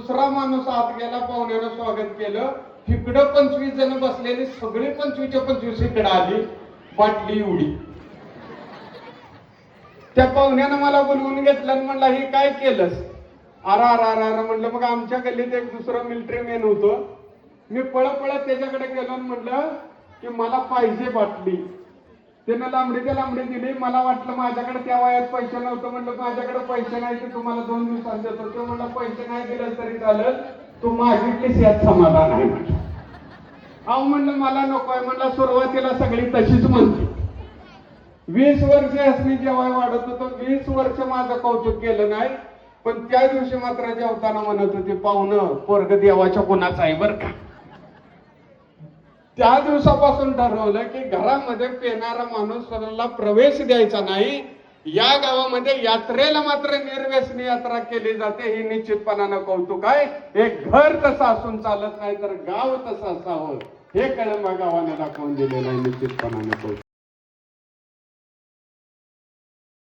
दुसरा माणूस आत गेला पाहुण्यानं स्वागत केलं. इकडं पंचवीस जण बसलेली सगळी पंचवीसच्या पंचवीस इकडे आली. बाटली एवढी त्या पाहुण्यानं मला बोलवून घेतलं आणि म्हणलं हे काय केलंस? अरा अरा अरा अरा म्हणलं मग आमच्या गल्लीत एक दुसरं मिलिटरी मॅन होतं. मी पळत पळत त्याच्याकडे गेलो आणि म्हणलं की मला पाहिजे बाटली. त्यानं लांबडी लांबडी दिली. मला वाटलं माझ्याकडे त्या वयात पैसे नव्हतं म्हणलं माझ्याकडे पैसे नाही ते तुम्हाला दोन दिवसात देतो. तो म्हणलं पैसे नाही दिलं तरी चालत तू मागितलीस यात समाधान आहे अहो म्हणलं मला नको आहे. म्हणलं सुरुवातीला सगळी तशीच म्हणते. वीस वर्ष असली जेव्हा वाढत होतो वीस वर्ष माझं कौतुक केलं नाही. पण त्या दिवशी मात्र जेवताना म्हणत होते पाहुणं पोरग देवाच्या कोणाचा आहे बरं का? त्या दिवसापासून ठरवलं की घरामध्ये पेणारा माणूस स्वतःला प्रवेश द्यायचा नाही. या गावामध्ये यात्रेला मात्र निर्व्यसनी यात्रा केली जाते ही निश्चितपणानं कौतुक आहे. एक घर तसं असून चालत नाही तर गाव तसं असावं. हे कळंबा गावाने दाखवून दिलेलं आहे निश्चितपणानं कौतुक.